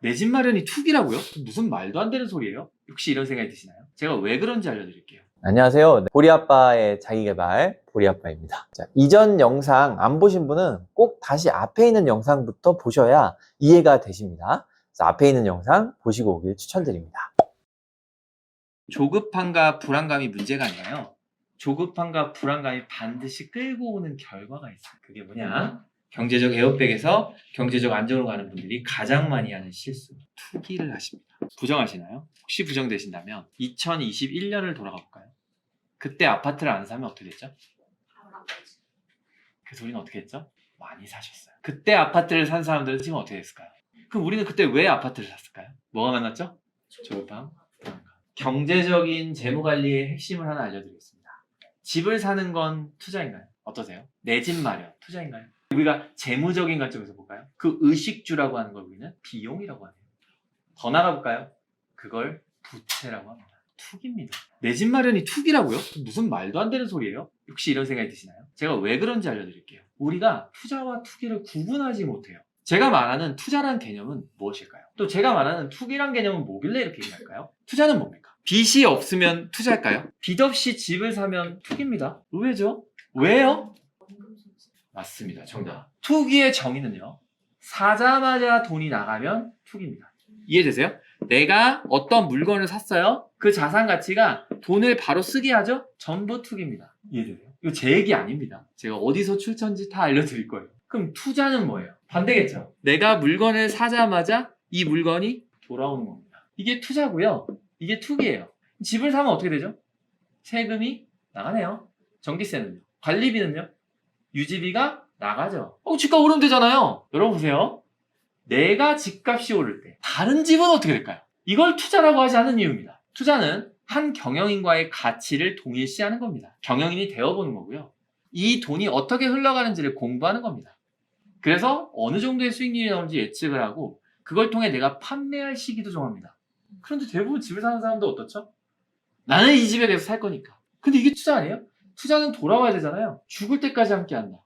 내 집 마련이 투기라고요? 무슨 말도 안 되는 소리예요? 혹시 이런 생각이 드시나요? 제가 왜 그런지 알려드릴게요. 안녕하세요. 보리아빠의 자기개발 보리아빠입니다. 자, 이전 영상 안 보신 분은 꼭 다시 앞에 있는 영상부터 보셔야 이해가 되십니다. 그래서 앞에 있는 영상 보시고 오길 추천드립니다. 조급함과 불안감이 문제가 아니라요. 조급함과 불안감이 반드시 끌고 오는 결과가 있어요. 그게 뭐냐? 경제적 에어백에서 경제적 안정으로 가는 분들이 가장 많이 하는 실수. 투기를 하십니다. 부정하시나요? 혹시 부정되신다면 2021년을 돌아가 볼까요? 그때 아파트를 안 사면 어떻게 됐죠? 그래서 우리는 어떻게 했죠? 많이 사셨어요. 그때 아파트를 산 사람들은 지금 어떻게 됐을까요? 그럼 우리는 그때 왜 아파트를 샀을까요? 뭐가 만났죠? 불안감. 경제적인 재무 관리의 핵심을 하나 알려드리겠습니다. 집을 사는 건 투자인가요? 어떠세요? 내 집 마련 투자인가요? 우리가 재무적인 관점에서 볼까요? 그 의식주라고 하는 걸 우리는 비용이라고 하네요. 더 나가 볼까요? 그걸 부채라고 합니다. 투기입니다. 내 집 마련이 투기라고요? 무슨 말도 안 되는 소리예요? 혹시 이런 생각이 드시나요? 제가 왜 그런지 알려드릴게요. 우리가 투자와 투기를 구분하지 못해요. 제가 말하는 투자라는 개념은 무엇일까요? 또 제가 말하는 투기란 개념은 뭐길래 이렇게 얘기할까요? 투자는 뭡니까? 빚이 없으면 투자일까요? 빚 없이 집을 사면 투기입니다. 의외죠? 왜요? 맞습니다. 정답. 투기의 정의는요. 사자마자 돈이 나가면 투기입니다. 이해되세요? 내가 어떤 물건을 샀어요. 그 자산 가치가 돈을 바로 쓰게 하죠? 전부 투기입니다. 이해되세요? 이거 제 얘기 아닙니다. 제가 어디서 출처인지 다 알려드릴 거예요. 그럼 투자는 뭐예요? 반대겠죠. 내가 물건을 사자마자 이 물건이 돌아오는 겁니다. 이게 투자고요. 이게 투기예요. 집을 사면 어떻게 되죠? 세금이 나가네요. 전기세는요. 관리비는요. 유지비가 나가죠. 어, 집값 오르면 되잖아요. 여러분 보세요. 내가 집값이 오를 때 다른 집은 어떻게 될까요? 이걸 투자라고 하지 않는 이유입니다. 투자는 한 경영인과의 가치를 동일시하는 겁니다. 경영인이 되어보는 거고요. 이 돈이 어떻게 흘러가는지를 공부하는 겁니다. 그래서 어느 정도의 수익률이 나오는지 예측을 하고 그걸 통해 내가 판매할 시기도 정합니다. 그런데 대부분 집을 사는 사람도 어떻죠? 나는 이 집에 계속 살 거니까. 근데 이게 투자 아니에요? 투자는 돌아와야 되잖아요. 죽을 때까지 함께 한다.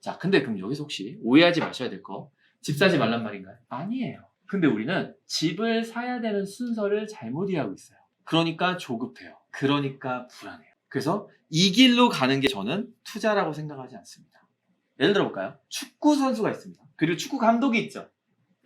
자, 근데 그럼 여기서 혹시 오해하지 마셔야 될 거. 집 사지 말란 말인가요? 아니에요. 근데 우리는 집을 사야 되는 순서를 잘못 이해하고 있어요. 그러니까 조급해요. 그러니까 불안해요. 그래서 이 길로 가는 게 저는 투자라고 생각하지 않습니다. 예를 들어 볼까요? 축구 선수가 있습니다. 그리고 축구 감독이 있죠.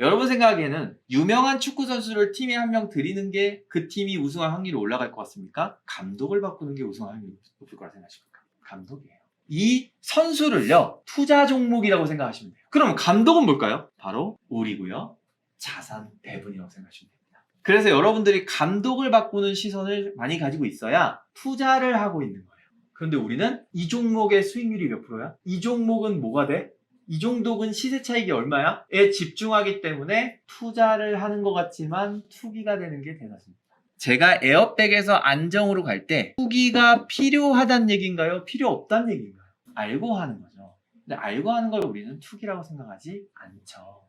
여러분 생각에는 유명한 축구 선수를 팀에 한 명 들이는 게 그 팀이 우승할 확률이 올라갈 것 같습니까? 감독을 바꾸는 게 우승할 확률이 높을 거라 생각하십니까? 감독이에요. 이 선수를요 투자 종목이라고 생각하시면 돼요. 그럼 감독은 뭘까요? 바로 우리고요 자산 배분이라고 생각하시면 됩니다. 그래서 여러분들이 감독을 바꾸는 시선을 많이 가지고 있어야 투자를 하고 있는 거예요. 그런데 우리는 이 종목의 수익률이 몇 프로야? 이 종목은 뭐가 돼? 이 종목은 시세 차익이 얼마야? 에 집중하기 때문에 투자를 하는 것 같지만 투기가 되는 게 대다수입니다. 제가 에어백에서 안정으로 갈때 투기가 필요하다는 얘기인가요? 필요 없다는 얘기인가요? 알고 하는 거죠. 근데 알고 하는 걸 우리는 투기라고 생각하지 않죠.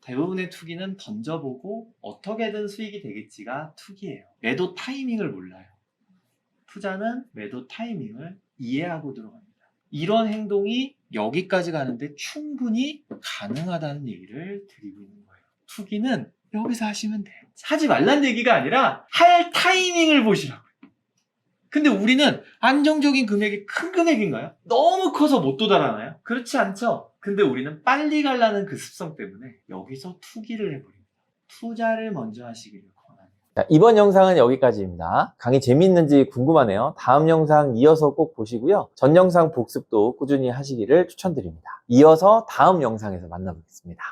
대부분의 투기는 던져보고 어떻게든 수익이 되겠지가 투기예요. 매도 타이밍을 몰라요. 투자는 매도 타이밍을 이해하고 들어갑니다. 이런 행동이 여기까지 가는데 충분히 가능하다는 얘기를 드리고 있는 거예요. 투기는 여기서 하시면 돼. 하지 말란 얘기가 아니라 할 타이밍을 보시라고요. 근데 우리는 안정적인 금액이 큰 금액인가요? 너무 커서 못 도달하나요? 그렇지 않죠. 근데 우리는 빨리 가려는 그 습성 때문에 여기서 투기를 해버립니다. 투자를 먼저 하시기를 권합니다. 자, 이번 영상은 여기까지입니다. 강의 재미있는지 궁금하네요. 다음 영상 이어서 꼭 보시고요. 전 영상 복습도 꾸준히 하시기를 추천드립니다. 이어서 다음 영상에서 만나보겠습니다.